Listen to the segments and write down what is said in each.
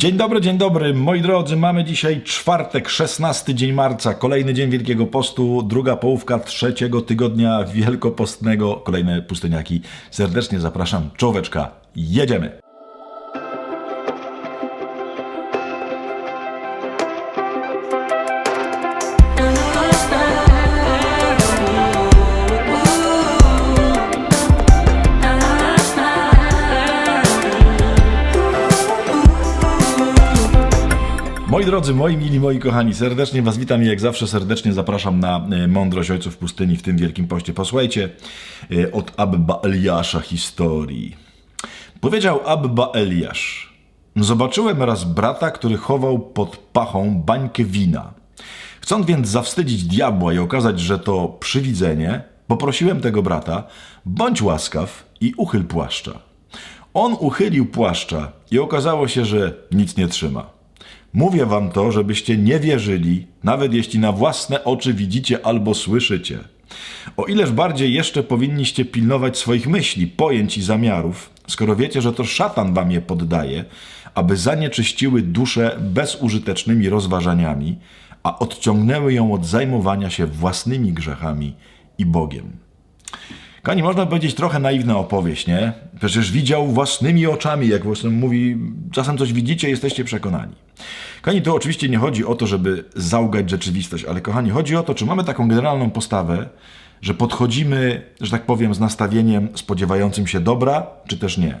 Dzień dobry, dzień dobry, moi drodzy. Mamy dzisiaj czwartek, 16 dzień marca, kolejny dzień Wielkiego Postu, druga połówka trzeciego tygodnia wielkopostnego. Kolejne pustyniaki. Serdecznie zapraszam. Czołóweczka, jedziemy. Moi drodzy, moi mili, moi kochani, serdecznie Was witam i jak zawsze serdecznie zapraszam na e, Mądrość Ojców Pustyni w tym Wielkim Poście. Posłuchajcie e, od Abba Eliasza historii. Powiedział Abba Eliasz. Zobaczyłem raz brata, który chował pod pachą bańkę wina. Chcąc więc zawstydzić diabła i okazać, że to przywidzenie, poprosiłem tego brata, bądź łaskaw i uchyl płaszcza. On uchylił płaszcza i okazało się, że nic nie trzyma. Mówię wam to, żebyście nie wierzyli, nawet jeśli na własne oczy widzicie albo słyszycie. O ileż bardziej jeszcze powinniście pilnować swoich myśli, pojęć i zamiarów, skoro wiecie, że to szatan wam je poddaje, aby zanieczyściły duszę bezużytecznymi rozważaniami, a odciągnęły ją od zajmowania się własnymi grzechami i Bogiem. Kani, można powiedzieć trochę naiwna opowieść, nie? Przecież widział własnymi oczami, jak właśnie mówi, czasem coś widzicie, jesteście przekonani. Kochani, to oczywiście nie chodzi o to, żeby załgać rzeczywistość, ale kochani, chodzi o to, czy mamy taką generalną postawę, że podchodzimy, że tak powiem, z nastawieniem spodziewającym się dobra, czy też nie.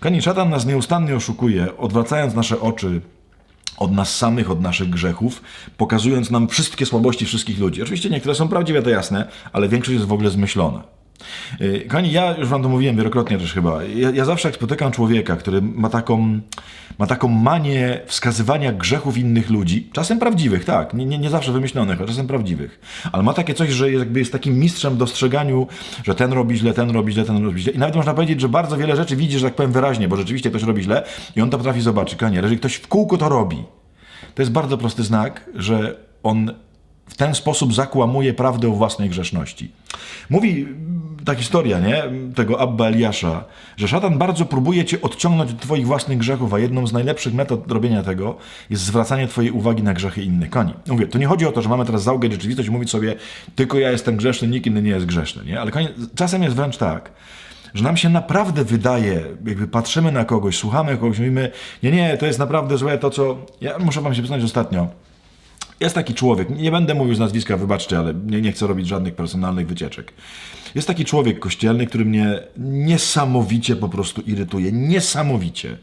Kochani, szatan nas nieustannie oszukuje, odwracając nasze oczy od nas samych, od naszych grzechów, pokazując nam wszystkie słabości wszystkich ludzi. Oczywiście niektóre są prawdziwe, to jasne, ale większość jest w ogóle zmyślona. Yy, Kochani, ja już wam to mówiłem wielokrotnie też chyba. Ja, ja, zawsze jak spotykam człowieka, który ma taką, ma taką manię wskazywania grzechów innych ludzi, czasem prawdziwych, tak, nie, nie, nie zawsze wymyślonych, a czasem prawdziwych, ale ma takie coś, że jakby jest takim mistrzem w dostrzeganiu, że ten robi źle, ten robi źle, ten robi źle. I nawet można powiedzieć, że bardzo wiele rzeczy widzi, że tak powiem wyraźnie, bo rzeczywiście ktoś robi źle i on to potrafi zobaczyć. Kochani, jeżeli ktoś w kółku to robi, to jest bardzo prosty znak, że on w ten sposób zakłamuje prawdę o własnej grzeszności. Mówi ta historia, nie? Tego Abba Eliasza, że szatan bardzo próbuje cię odciągnąć od twoich własnych grzechów, a jedną z najlepszych metod robienia tego jest zwracanie twojej uwagi na grzechy innych. Koni. Mówię, to nie chodzi o to, że mamy teraz załgać rzeczywistość i mówić sobie, tylko ja jestem grzeszny, nikt inny nie jest grzeszny, nie? Ale czasem jest wręcz tak, że nam się naprawdę wydaje, jakby patrzymy na kogoś, słuchamy kogoś, mówimy, nie, nie, to jest naprawdę złe, to co... Ja muszę wam się przyznać ostatnio, jest taki człowiek, nie będę mówił z nazwiska, wybaczcie, ale nie, nie chcę robić żadnych personalnych wycieczek. Jest taki człowiek kościelny, który mnie niesamowicie po prostu irytuje. Niesamowicie.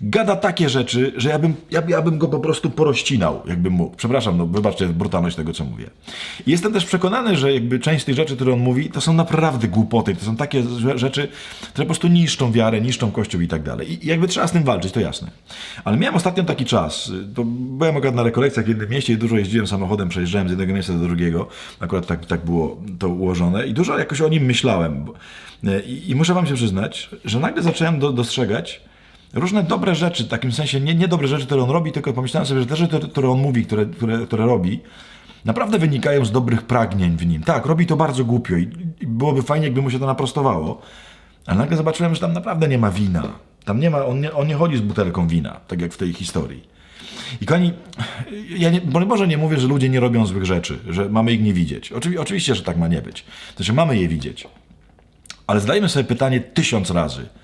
Gada takie rzeczy, że ja bym, ja, ja bym go po prostu porościnał, jakbym mógł. Przepraszam, no wybaczcie brutalność tego, co mówię. Jestem też przekonany, że jakby część z tych rzeczy, które on mówi, to są naprawdę głupoty. To są takie rzeczy, które po prostu niszczą wiarę, niszczą Kościół i tak dalej. I jakby trzeba z tym walczyć, to jasne. Ale miałem ostatnio taki czas, to byłem akurat na rekolekcjach w jednym mieście i dużo jeździłem samochodem, przejeżdżałem z jednego miejsca do drugiego. Akurat tak, tak było to ułożone i dużo jakoś o nim myślałem. I, i muszę wam się przyznać, że nagle zacząłem do, dostrzegać, różne dobre rzeczy, w takim sensie nie, nie dobre rzeczy, które on robi, tylko pomyślałem sobie, że te rzeczy, które on mówi, które, które, które robi, naprawdę wynikają z dobrych pragnień w nim. Tak, robi to bardzo głupio i, i byłoby fajnie, jakby mu się to naprostowało, ale nagle zobaczyłem, że tam naprawdę nie ma wina. Tam nie ma, on nie, on nie chodzi z butelką wina, tak jak w tej historii. I kochani, ja nie, może nie mówię, że ludzie nie robią złych rzeczy, że mamy ich nie widzieć. Oczywi, oczywiście, że tak ma nie być. To znaczy, mamy je widzieć. Ale zadajmy sobie pytanie tysiąc razy –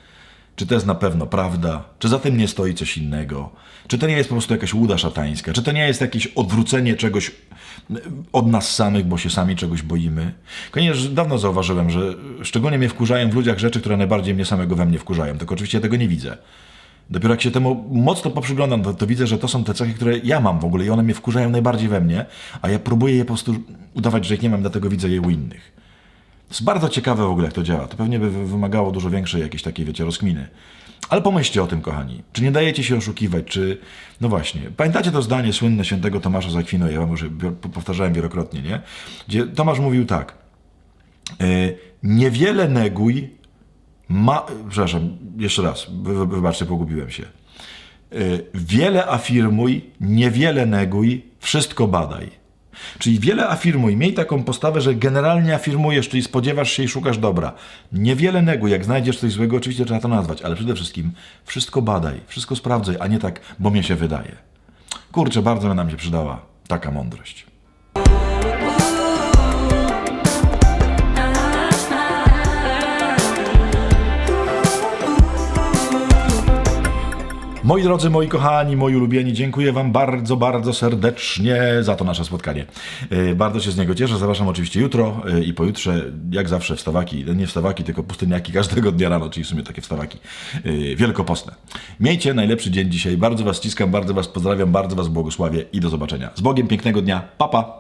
czy to jest na pewno prawda? Czy za tym nie stoi coś innego? Czy to nie jest po prostu jakaś łuda szatańska? Czy to nie jest jakieś odwrócenie czegoś od nas samych, bo się sami czegoś boimy? Koniecznie dawno zauważyłem, że szczególnie mnie wkurzają w ludziach rzeczy, które najbardziej mnie samego we mnie wkurzają, tylko oczywiście ja tego nie widzę. Dopiero jak się temu mocno poprzyglądam, to, to, widzę, że to są te cechy, które ja mam w ogóle i one mnie wkurzają najbardziej we mnie, a ja próbuję je po prostu udawać, że ich nie mam, dlatego widzę je u innych. Jest bardzo ciekawe w ogóle, jak to działa. To pewnie by wymagało dużo większej jakiejś takiej, wiecie, rozkminy. Ale pomyślcie o tym, kochani. Czy nie dajecie się oszukiwać, czy... No właśnie. Pamiętacie to zdanie słynne świętego Tomasza z? Ja wam już powtarzałem wielokrotnie, nie? Gdzie Tomasz mówił tak. Yy, niewiele neguj ma... Przepraszam, jeszcze raz. Wy, wybaczcie, pogubiłem się. Yy, wiele afirmuj, niewiele neguj, wszystko badaj. Czyli wiele afirmuj, miej taką postawę, że generalnie afirmujesz, czyli spodziewasz się i szukasz dobra. Niewiele neguj, jak znajdziesz coś złego, oczywiście trzeba to nazwać, ale przede wszystkim wszystko badaj, wszystko sprawdzaj, a nie tak, bo mnie się wydaje. Kurczę, bardzo by nam się przydała taka mądrość. Moi drodzy, moi kochani, moi ulubieni, dziękuję Wam bardzo, bardzo serdecznie za to nasze spotkanie. Yy, Bardzo się z niego cieszę. Zapraszam oczywiście jutro yy, i pojutrze, jak zawsze, wstawaki, nie wstawaki, tylko pustyniaki każdego dnia rano, czyli w sumie takie wstawaki yy, wielkopostne. Miejcie najlepszy dzień dzisiaj. Bardzo Was ściskam, bardzo Was pozdrawiam, bardzo Was błogosławię i do zobaczenia. Z Bogiem, pięknego dnia. Papa. Pa.